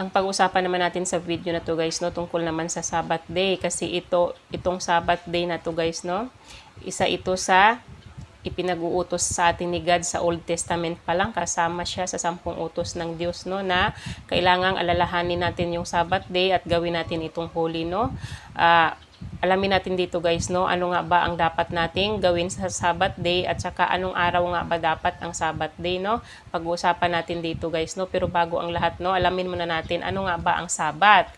ang pag-usapan naman natin sa video na to guys no tungkol naman sa Sabbath day. Kasi ito itong Sabbath day na to guys no isa ito sa ipinag-uutos sa atin ni God sa Old Testament pa lang. Kasama siya sa sampung utos ng Diyos no na kailangang alalahanin natin yung Sabbath day at gawin natin itong holy no. Ah, alamin natin dito guys no? Ano nga ba ang dapat nating gawin sa Sabbath day at saka anong araw nga ba dapat ang Sabbath day no? Pag-uusapan natin dito guys no? Pero bago ang lahat no? Alamin muna natin ano nga ba ang Sabbath.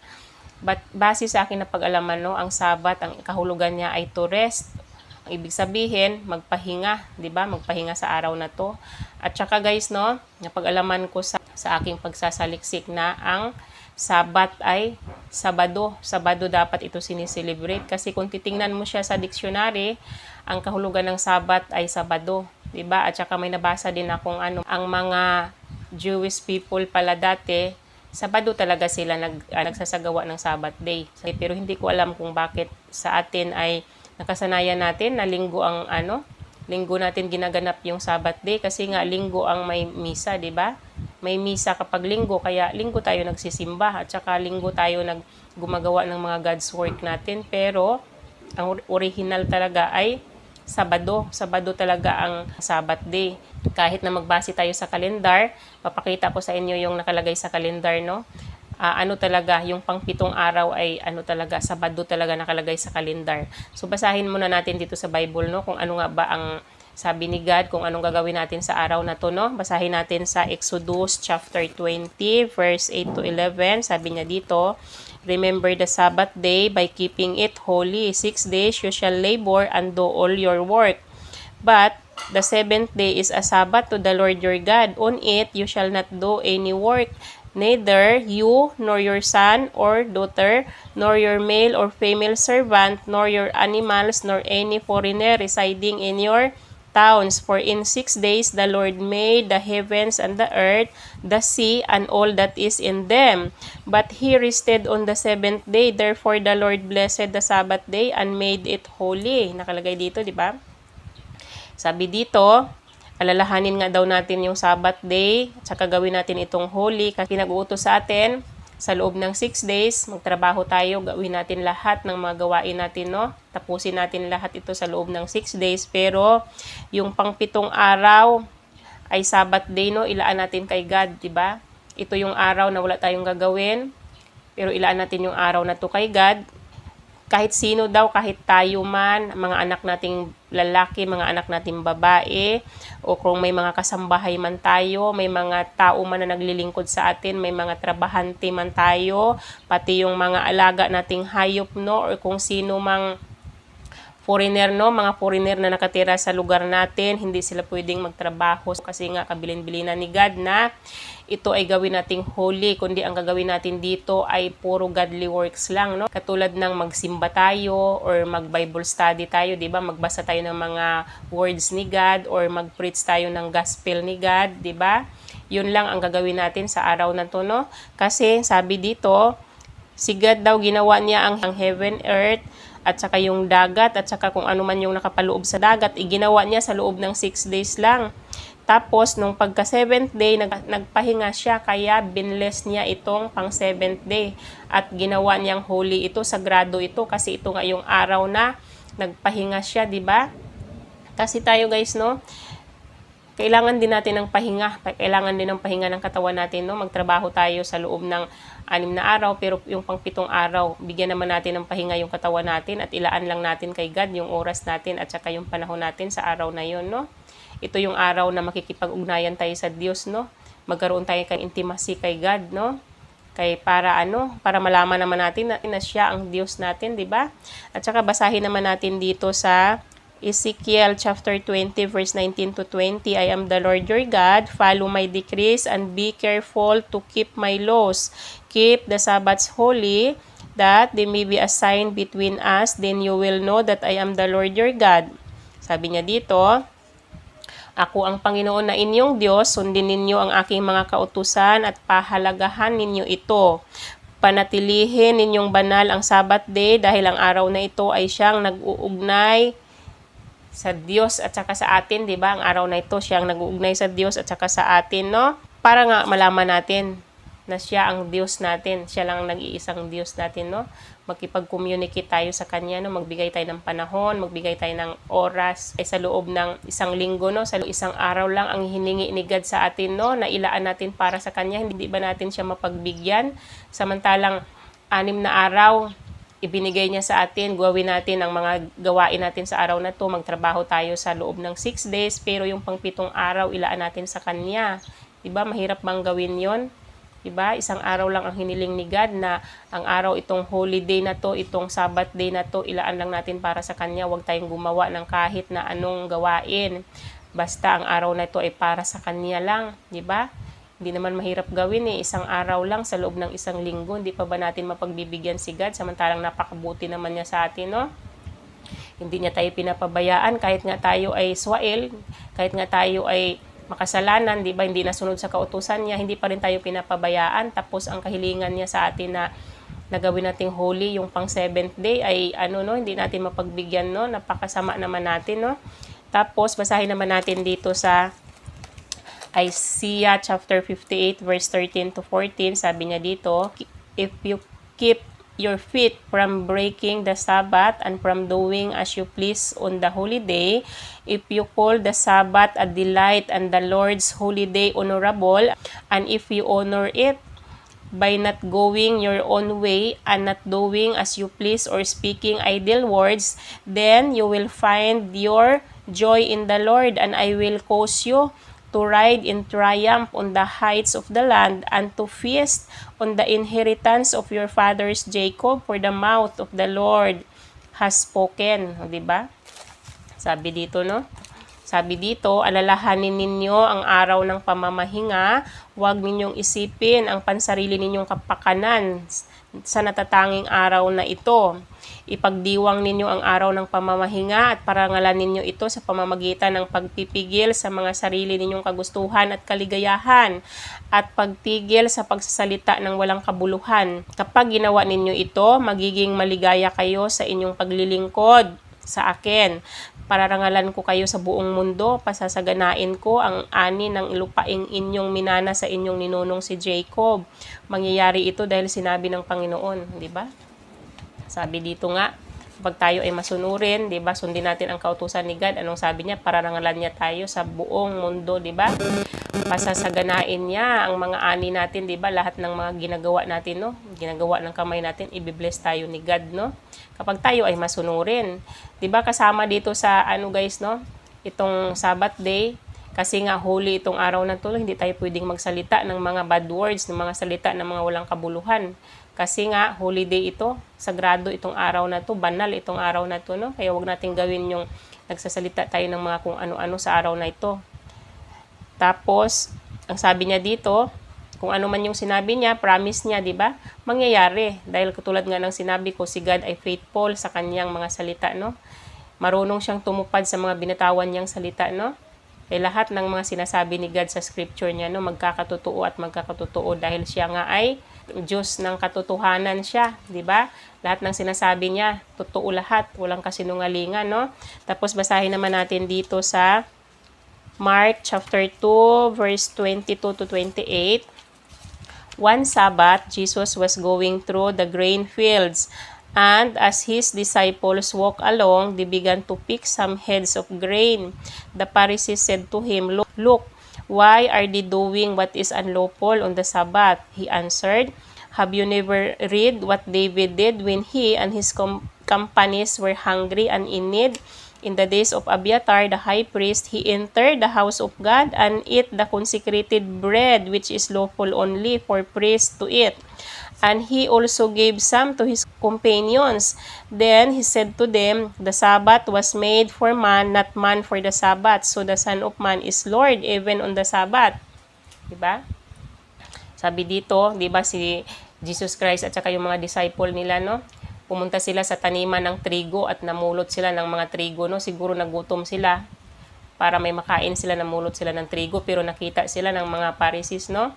But base sa akin na pag-alaman no? Ang Sabbath ang kahulugan niya ay to rest. Ang ibig sabihin, magpahinga, 'di ba? Magpahinga sa araw na 'to. At saka guys, no, napag-alaman ko sa sa aking pagsasaliksik na ang Sabat ay Sabado. Sabado dapat ito sineselebrate kasi kung titingnan mo siya sa dictionary, ang kahulugan ng Sabat ay Sabado, ba? At saka may nabasa din akong ano, ang mga Jewish people pala dati Sabado talaga sila nag, ah, nagsasagawa ng Sabbath day. Pero hindi ko alam kung bakit sa atin ay nakasanayan natin na linggo ang ano, linggo natin ginaganap yung Sabbath day kasi nga linggo ang may misa, 'di ba? May misa kapag linggo kaya linggo tayo nagsisimba at saka linggo tayo nag gumagawa ng mga God's work natin pero ang or- original talaga ay Sabado. Sabado talaga ang Sabbath day. Kahit na magbase tayo sa kalendar, papakita ko sa inyo yung nakalagay sa kalendar, no? Ah, ano talaga, yung pangpitong araw ay ano talaga, Sabado talaga nakalagay sa kalendar. So basahin muna natin dito sa Bible, no? Kung ano nga ba ang sabi ni God, kung anong gagawin natin sa araw na to, no? Basahin natin sa Exodus chapter 20, verse 8 to 11. Sabi niya dito, Remember the Sabbath day by keeping it holy. Six days you shall labor and do all your work. But the seventh day is a Sabbath to the Lord your God. On it you shall not do any work, neither you, nor your son or daughter, nor your male or female servant, nor your animals, nor any foreigner residing in your towns. For in six days the Lord made the heavens and the earth, the sea, and all that is in them. But he rested on the seventh day. Therefore the Lord blessed the Sabbath day and made it holy. Nakalagay dito, di ba? Sabi dito, alalahanin nga daw natin yung Sabbath day, at saka gawin natin itong holy kasi pinag-uutos sa atin sa loob ng 6 days, magtrabaho tayo, gawin natin lahat ng mga gawain natin, no? Tapusin natin lahat ito sa loob ng 6 days, pero yung pangpitong araw ay Sabbath day, no? Ilaan natin kay God, di ba? Ito yung araw na wala tayong gagawin, pero ilaan natin yung araw na to kay God kahit sino daw, kahit tayo man, mga anak nating lalaki, mga anak nating babae, o kung may mga kasambahay man tayo, may mga tao man na naglilingkod sa atin, may mga trabahante man tayo, pati yung mga alaga nating hayop, no, or kung sino mang foreigner, no? Mga foreigner na nakatira sa lugar natin, hindi sila pwedeng magtrabaho kasi nga kabilin-bilinan ni God na ito ay gawin nating holy, kundi ang gagawin natin dito ay puro godly works lang, no? Katulad ng magsimba tayo or mag-Bible study tayo, 'di ba? Magbasa tayo ng mga words ni God or mag-preach tayo ng gospel ni God, 'di ba? Yun lang ang gagawin natin sa araw na to, no? Kasi sabi dito, si God daw ginawa niya ang, heaven, earth, at saka yung dagat, at saka kung ano man yung nakapaloob sa dagat, iginawa niya sa loob ng 6 days lang. Tapos, nung pagka 7th day, nag, nagpahinga siya, kaya binless niya itong pang 7th day. At ginawa niyang holy ito, sagrado ito, kasi ito nga yung araw na nagpahinga siya, di ba? Kasi tayo guys, no, kailangan din natin ng pahinga. Kailangan din ng pahinga ng katawan natin, no? Magtrabaho tayo sa loob ng anim na araw, pero yung pangpitong araw, bigyan naman natin ng pahinga yung katawan natin at ilaan lang natin kay God yung oras natin at saka yung panahon natin sa araw na yon, no? Ito yung araw na makikipag-ugnayan tayo sa Diyos, no? Magkaroon tayo kay intimacy kay God, no? Kay para ano, para malaman naman natin na, na siya ang Diyos natin, di ba? At saka basahin naman natin dito sa Ezekiel chapter 20 verse 19 to 20 I am the Lord your God. Follow my decrees and be careful to keep my laws. Keep the Sabbaths holy that they may be a sign between us. Then you will know that I am the Lord your God. Sabi niya dito ako ang Panginoon na inyong Diyos, sundin ninyo ang aking mga kautusan at pahalagahan ninyo ito. Panatilihin ninyong banal ang Sabbath day dahil ang araw na ito ay siyang nag-uugnay sa Diyos at saka sa atin, 'di ba? Ang araw na ito siyang nag-uugnay sa Diyos at saka sa atin, no? Para nga malaman natin na siya ang Diyos natin. Siya lang ang nag-iisang Diyos natin, no? Makipag-communicate tayo sa Kanya, no? Magbigay tayo ng panahon, magbigay tayo ng oras ay sa loob ng isang linggo, no? Sa isang araw lang ang hiningi ni God sa atin, no? Na ilaan natin para sa Kanya. Hindi ba natin siya mapagbigyan? Samantalang anim na araw, ibinigay niya sa atin, gawin natin ang mga gawain natin sa araw na to, magtrabaho tayo sa loob ng 6 days, pero yung pangpitong araw, ilaan natin sa Kanya. Diba? Mahirap bang gawin yon? Diba? Isang araw lang ang hiniling ni God na ang araw itong holiday na to, itong Sabbath day na to, ilaan lang natin para sa Kanya. Huwag tayong gumawa ng kahit na anong gawain. Basta ang araw na ito ay para sa Kanya lang. Diba? Hindi naman mahirap gawin eh. Isang araw lang sa loob ng isang linggo. Hindi pa ba natin mapagbibigyan si God? Samantalang napakabuti naman niya sa atin, no? Hindi niya tayo pinapabayaan kahit nga tayo ay swael, kahit nga tayo ay makasalanan, di ba, hindi nasunod sa kautusan niya, hindi pa rin tayo pinapabayaan. Tapos ang kahilingan niya sa atin na nagawin nating holy yung pang seventh day ay ano no, hindi natin mapagbigyan no, napakasama naman natin no. Tapos basahin naman natin dito sa Isaiah chapter 58 verse 13 to 14, sabi niya dito, if you keep your feet from breaking the Sabbath and from doing as you please on the holy day, if you call the Sabbath a delight and the Lord's holy day honorable, and if you honor it by not going your own way and not doing as you please or speaking idle words, then you will find your joy in the Lord, and I will cause you to ride in triumph on the heights of the land and to feast on the inheritance of your fathers Jacob for the mouth of the Lord has spoken, o, 'di ba? Sabi dito, no? Sabi dito, alalahanin ninyo ang araw ng pamamahinga, huwag ninyong isipin ang pansarili ninyong kapakanan sa natatanging araw na ito. Ipagdiwang ninyo ang araw ng pamamahinga at parangalan ninyo ito sa pamamagitan ng pagpipigil sa mga sarili ninyong kagustuhan at kaligayahan at pagpigil sa pagsasalita ng walang kabuluhan. Kapag ginawa ninyo ito, magiging maligaya kayo sa inyong paglilingkod sa akin. Pararangalan ko kayo sa buong mundo, pasasaganain ko ang ani ng lupaing inyong minana sa inyong ninunong si Jacob. Mangyayari ito dahil sinabi ng Panginoon, di ba? Sabi dito nga, kapag tayo ay masunurin, 'di ba? Sundin natin ang kautusan ni God. Anong sabi niya? Pararangalan niya tayo sa buong mundo, 'di ba? Pasasaganain niya ang mga ani natin, 'di ba? Lahat ng mga ginagawa natin, no? Ginagawa ng kamay natin, i-bless tayo ni God, no? Kapag tayo ay masunurin. 'Di ba? Kasama dito sa ano guys, no? Itong Sabbath day, kasi nga holy itong araw na to, hindi tayo pwedeng magsalita ng mga bad words, ng mga salita ng mga walang kabuluhan. Kasi nga, holiday ito, sagrado itong araw na to, banal itong araw na to, no? Kaya wag natin gawin yung nagsasalita tayo ng mga kung ano-ano sa araw na ito. Tapos, ang sabi niya dito, kung ano man yung sinabi niya, promise niya, di ba? Mangyayari. Dahil katulad nga ng sinabi ko, si God ay faithful sa kanyang mga salita, no? Marunong siyang tumupad sa mga binatawan niyang salita, no? Eh, lahat ng mga sinasabi ni God sa scripture niya, no, magkakatotoo at magkakatotoo dahil siya nga ay Diyos ng katotohanan siya, di ba? Lahat ng sinasabi niya, totoo lahat, walang kasinungalingan, no? Tapos basahin naman natin dito sa Mark chapter 2 verse 22 to 28. One Sabbath, Jesus was going through the grain fields, and as his disciples walked along, they began to pick some heads of grain. The Pharisees said to him, Look, why are they doing what is unlawful on the Sabbath? He answered, Have you never read what David did when he and his com- companies were hungry and in need? In the days of Abiathar, the high priest, he entered the house of God and ate the consecrated bread, which is lawful only for priests to eat. And he also gave some to his companions. Then he said to them, The Sabbath was made for man, not man for the Sabbath. So the Son of Man is Lord even on the Sabbath. Diba? Sabi dito, di ba si Jesus Christ at saka yung mga disciple nila, no? Pumunta sila sa taniman ng trigo at namulot sila ng mga trigo, no? Siguro nagutom sila para may makain sila, namulot sila ng trigo, pero nakita sila ng mga Pharisees, no?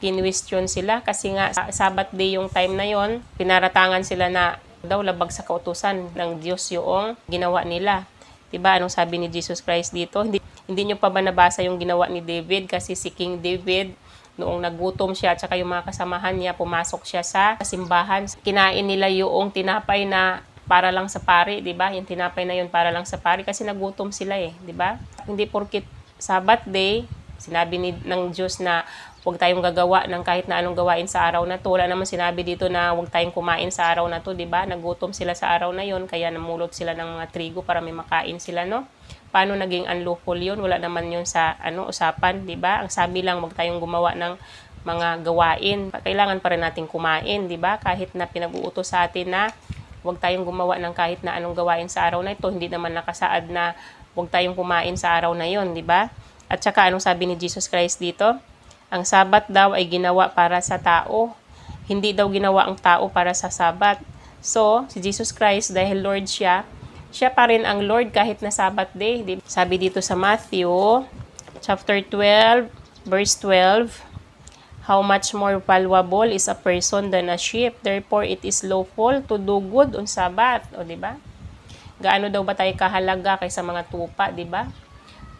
Kinwestiyon sila kasi nga sa Sabbath day yung time na yon, pinaratangan sila na daw labag sa kautusan ng Diyos yung ginawa nila. Diba? Anong sabi ni Jesus Christ dito? Hindi, hindi nyo pa ba nabasa yung ginawa ni David? Kasi si King David noong nagutom siya at saka yung mga kasamahan niya, pumasok siya sa simbahan. Kinain nila yung tinapay na para lang sa pari, 'di ba? Yung tinapay na yun para lang sa pari kasi nagutom sila eh, 'di ba? Hindi porkit Sabbath day, sinabi ni ng Diyos na huwag tayong gagawa ng kahit na anong gawain sa araw na to. Wala naman sinabi dito na huwag tayong kumain sa araw na to, 'di ba? Nagutom sila sa araw na yon kaya namulot sila ng mga trigo para may makain sila, no? Paano naging unlawful yun? Wala naman yun sa ano usapan, 'di ba? Ang sabi lang huwag tayong gumawa ng mga gawain. Kailangan pa rin nating kumain, 'di ba? Kahit na pinag-uutos sa atin na huwag tayong gumawa ng kahit na anong gawain sa araw na ito, hindi naman nakasaad na huwag tayong kumain sa araw na yon, 'di ba? At saka anong sabi ni Jesus Christ dito? Ang sabat daw ay ginawa para sa tao. Hindi daw ginawa ang tao para sa sabat. So, si Jesus Christ, dahil Lord siya, siya pa rin ang Lord kahit na Sabbath day. Sabi dito sa Matthew, chapter 12, verse 12, How much more valuable is a person than a sheep? Therefore, it is lawful to do good on Sabbath. O, di ba? Gaano daw ba tayo kahalaga kaysa mga tupa, di ba?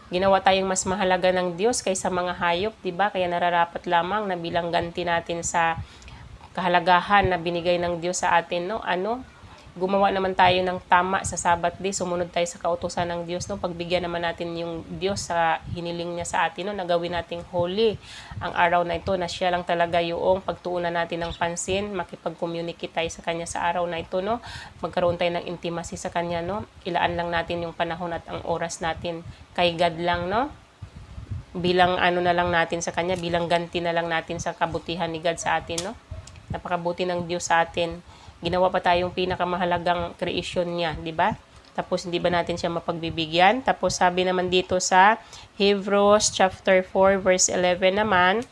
Ginawa tayong mas mahalaga ng Diyos kaysa mga hayop, 'di ba? Kaya nararapat lamang na bilang ganti natin sa kahalagahan na binigay ng Diyos sa atin, no? Ano? Gumawa naman tayo ng tama sa Sabbath day, sumunod tayo sa kautusan ng Diyos, no? Pagbigyan naman natin yung Diyos sa hiniling niya sa atin, no? Na gawin nating holy ang araw na ito na siya lang talaga yung pagtuunan natin ng pansin, makipag-communicate tayo sa kanya sa araw na ito, no? Magkaroon tayo ng intimacy sa kanya, no? Ilaan lang natin yung panahon at ang oras natin kay God lang, no? bilang ano na lang natin sa kanya, bilang ganti na lang natin sa kabutihan ni God sa atin, no? Napakabuti ng Diyos sa atin. Ginawa pa tayong pinakamahalagang creation niya, di ba? Tapos hindi ba natin siya mapagbibigyan? Tapos sabi naman dito sa Hebrews chapter 4 verse 11 naman,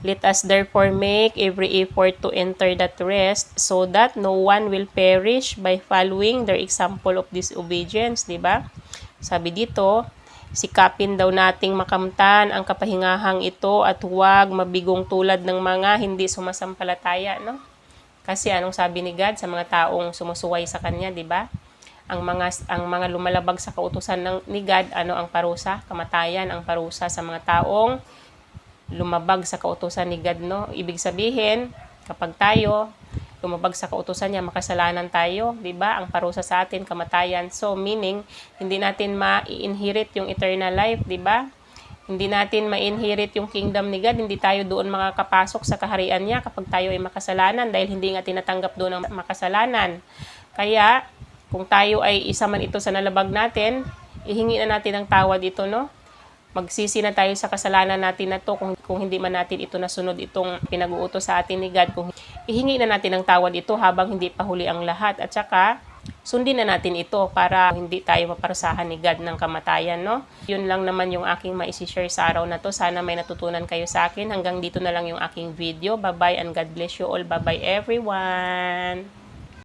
Let us therefore make every effort to enter that rest so that no one will perish by following their example of disobedience, di ba? Sabi dito, sikapin daw nating makamtan ang kapahingahang ito at huwag mabigong tulad ng mga hindi sumasampalataya, no? Kasi anong sabi ni God sa mga taong sumusuway sa kanya, 'di ba? Ang mga ang mga lumalabag sa kautusan ng ni God, ano ang parusa? Kamatayan ang parusa sa mga taong lumabag sa kautusan ni God, no? Ibig sabihin, kapag tayo lumabag sa kautusan niya, makasalanan tayo, 'di ba? Ang parusa sa atin kamatayan. So meaning hindi natin ma-inherit yung eternal life, 'di ba? Hindi natin ma-inherit yung kingdom ni God, hindi tayo doon makakapasok sa kaharian niya kapag tayo ay makasalanan dahil hindi nga tinatanggap doon ang makasalanan. Kaya, kung tayo ay isa man ito sa nalabag natin, ihingi na natin ang tawad ito, no? Magsisi na tayo sa kasalanan natin na to kung, kung hindi man natin ito nasunod itong pinag-uutos sa atin ni God. Kung ihingi na natin ang tawad ito habang hindi pa huli ang lahat. At saka, sundin na natin ito para hindi tayo maparusahan ni God ng kamatayan, no? Yun lang naman yung aking maisishare sa araw na to. Sana may natutunan kayo sa akin. Hanggang dito na lang yung aking video. Bye-bye and God bless you all. Bye-bye everyone!